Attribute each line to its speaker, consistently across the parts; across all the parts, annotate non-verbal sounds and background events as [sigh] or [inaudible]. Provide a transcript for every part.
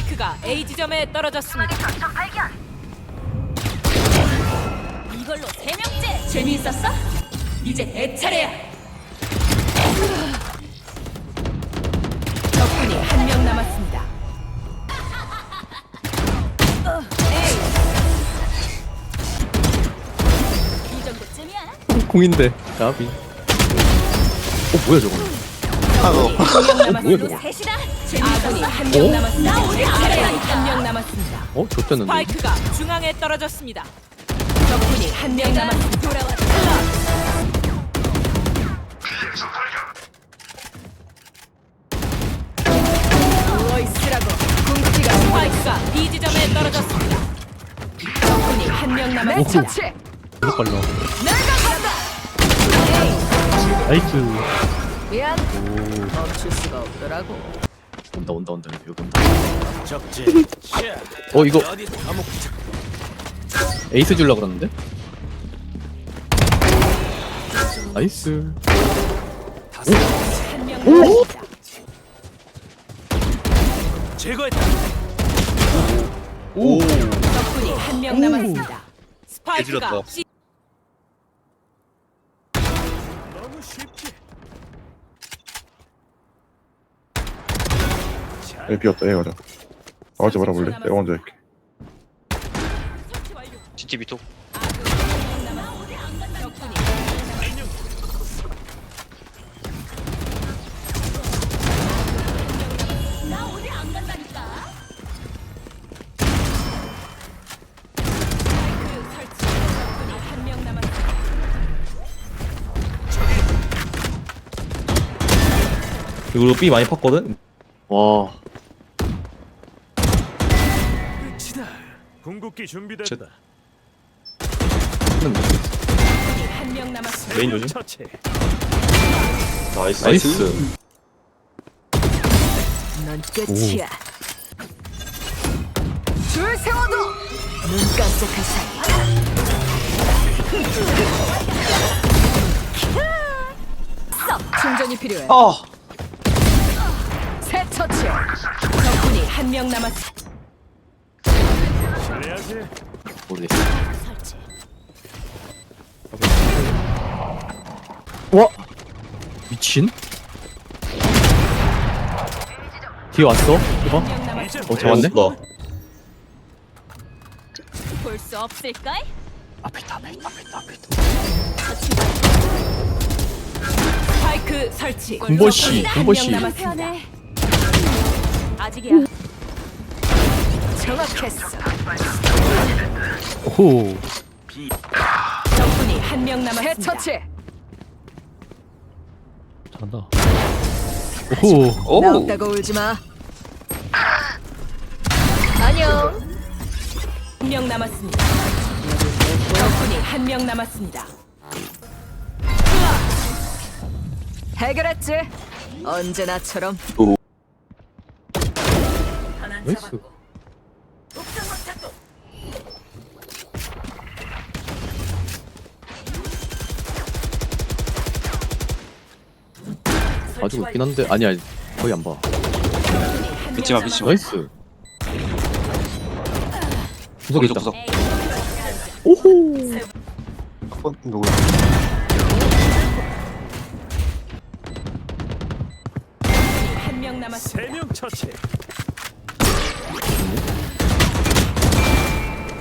Speaker 1: 스파이크가 A 지점에 떨어졌습니다.
Speaker 2: 이걸로 세 명째. 재미있었어? 이제 내 차례야.
Speaker 1: 적군이 한 명 남았습니다.
Speaker 2: 이 정도쯤이야.
Speaker 3: 공인데 나비 어 뭐야 저거
Speaker 1: 한명 [laughs]
Speaker 3: 뭐야
Speaker 1: 남았습니다.
Speaker 3: 저거
Speaker 2: 셋이다.
Speaker 1: 아군이? 한명
Speaker 3: 어?
Speaker 1: 남았습니다.
Speaker 2: 나 우리 차례야.
Speaker 1: 한명 남았습니다.
Speaker 3: 어 좋댔는데
Speaker 1: 스파이크가 중앙에 떨어졌습니다. 적군이 한 명 남았습니다.
Speaker 2: 돌아왔다.
Speaker 1: 누워 있으라고. 궁극기가 스파이크가 B 지점에 떨어졌습니다. 적군이 한 명 남았습니다.
Speaker 3: 오호. 빨라
Speaker 2: 내가 간다.
Speaker 3: 나이스
Speaker 1: 미안. 멈출 수가 없더라고.
Speaker 3: 온다 온다 온다 여기 온다. 어 이거
Speaker 4: 어디 감옥
Speaker 3: 에이스 줄라 그러는데 나이스
Speaker 4: 다섯
Speaker 1: 명 남았습니다.
Speaker 4: 제거했다.
Speaker 3: 오
Speaker 1: 적군이 한 명 남았습니다. 스파이크가
Speaker 3: 개지렸다.
Speaker 1: C
Speaker 5: 애 비었다. 얘 가자. 나가지 말아 볼래. 내가 먼저 할게.
Speaker 6: 진짜 미토.
Speaker 3: 이거 B 많이 팠거든? 와
Speaker 4: 궁극기 준비됐다.
Speaker 1: 한 명 남았습니다.
Speaker 3: 메인.
Speaker 4: 처치.
Speaker 3: 나이스 나이스
Speaker 1: 넌 끝이야. 줄 세워도 눈 깜짝할 사이. 충전이 필요해. 아새 처치. 적군이 한 명 남았습니다.
Speaker 4: 잘해야지.
Speaker 3: 모르겠어
Speaker 2: 설치.
Speaker 3: 와 미친 뒤에 왔어
Speaker 1: 남았습니다.
Speaker 3: 어 잡았네
Speaker 2: 볼수 없을까?
Speaker 3: 앞에 있다 앞에 있다 앞에 있다 앞에 있다
Speaker 2: 처치.
Speaker 1: 스파이크 설치.
Speaker 3: 군보 씨,
Speaker 1: 적군이
Speaker 3: 군보
Speaker 1: 한명
Speaker 3: 씨.
Speaker 1: 남았습니다.
Speaker 2: 아직이야.
Speaker 1: 정확했어.
Speaker 3: 오호
Speaker 1: 적군이 한 명 남았습니다. 새 처치.
Speaker 3: 잘한다 오호
Speaker 1: 나 없다고 울지 마. 안녕. 한 명 남았습니다. 적군이 한 명 남았습니다. 해결했지? 언제나처럼.
Speaker 3: 나이스 가지고 있긴 한데. 아니야 거의 안 봐.
Speaker 6: 믿지 마 믿지 마.
Speaker 3: 나이스. 구석에 있다.
Speaker 6: 구석.
Speaker 5: 어, 누구야
Speaker 1: 한명 남았습니다.
Speaker 4: 세명 처치.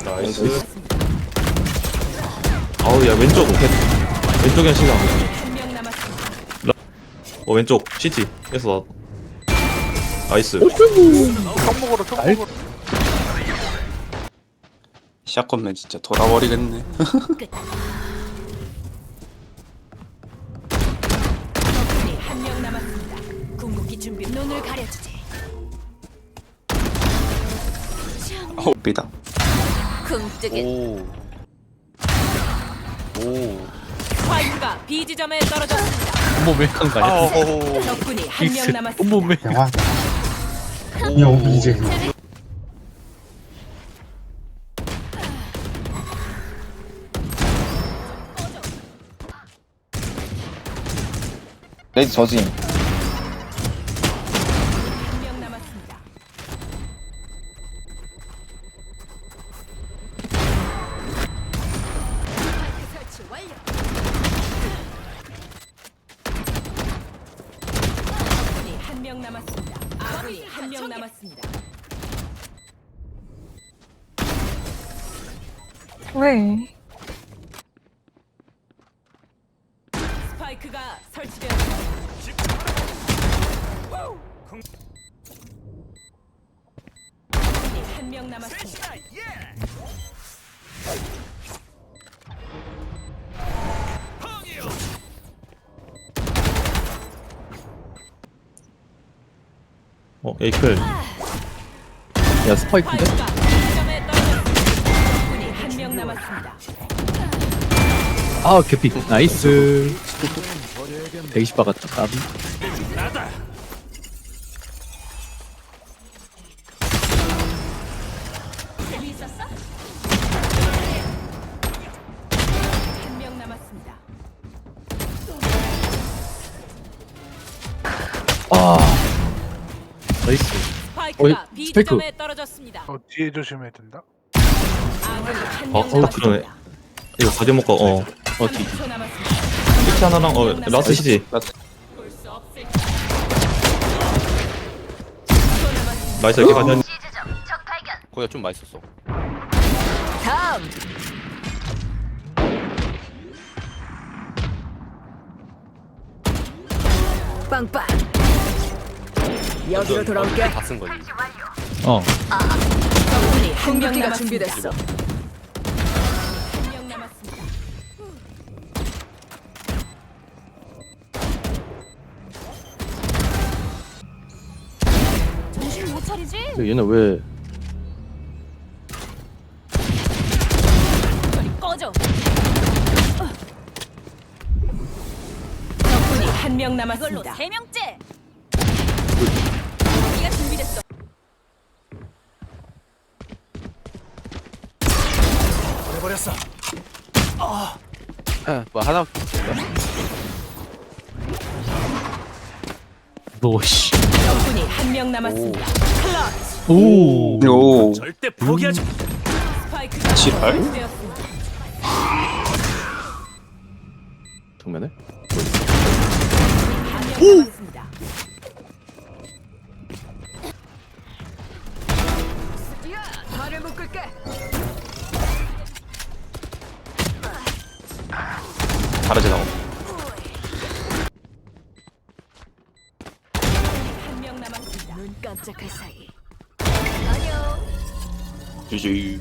Speaker 3: 나이스. 아우 야 왼쪽 왼쪽에 시간. 어 왼쪽 CT 에서 나이스
Speaker 6: 샷건맨 진짜 돌아버리겠네
Speaker 1: 적군이 한명 남았습니다.
Speaker 2: 궁극기 준비. 눈을 가려주지.
Speaker 6: 어 비다
Speaker 2: 궁뜨기.
Speaker 6: 오오
Speaker 1: 스파이크가 B 지점에 떨어졌습니다.
Speaker 3: 어머
Speaker 1: 적군이 한 명 남았습니다.
Speaker 3: 어머
Speaker 5: 왜야 이제
Speaker 1: 명 남았습니다.
Speaker 7: 왜?
Speaker 8: 스파이크가 설치되었습니다. 아군이 한명 남았습니다.
Speaker 9: 어 에이클 야 스파이크인데?
Speaker 8: 스파이크가 남았습니다.
Speaker 3: 아 개피 나이스 120 박았다 까비
Speaker 4: 나다.
Speaker 1: 재미있었어?
Speaker 8: 한명 남았습니다.
Speaker 3: 아 나이스
Speaker 8: 스파이크가
Speaker 3: 어 이,
Speaker 8: B
Speaker 3: 스파이크.
Speaker 8: 지점에 떨어졌습니다.
Speaker 10: 어, 뒤에 조심해야 된다.
Speaker 8: 한
Speaker 9: 어, 명어 그러네. 이거 가져 먹고 어
Speaker 8: 30초 남았습니다.
Speaker 9: 시티 하나랑 어 라스 시티 나이스 이렇게 가져
Speaker 6: 거기가 좀 맛있었어
Speaker 1: 다음. 빵빵. 여기로 돌아올게.
Speaker 6: 다쓴 거지
Speaker 3: 어
Speaker 8: 적군이 한명
Speaker 1: 궁극기가
Speaker 8: 남았습니다.
Speaker 1: 준비됐어.
Speaker 8: 한명 남았습니다.
Speaker 1: 정신 못 차리지?
Speaker 3: 근데 얘네 왜
Speaker 1: 저리 꺼져.
Speaker 8: 적군이 한명
Speaker 1: 이걸로
Speaker 8: 남았습니다.
Speaker 1: 세 명째.
Speaker 4: 보내버렸어.
Speaker 6: 뭐 하나
Speaker 3: 너씨
Speaker 8: 적군이 한 명 남았습니다. 클러치
Speaker 3: 오
Speaker 6: 오
Speaker 4: 절대 포기하지.
Speaker 8: 스파이크가
Speaker 6: 지랄?
Speaker 8: 설치되었습니다.
Speaker 3: 정면에
Speaker 8: 한명 남았습니다.
Speaker 1: 발을 묶을게.
Speaker 6: 다르지 나오
Speaker 8: 한명 남았습니다.
Speaker 1: 눈 깜짝할 사이. 안녕.
Speaker 6: GG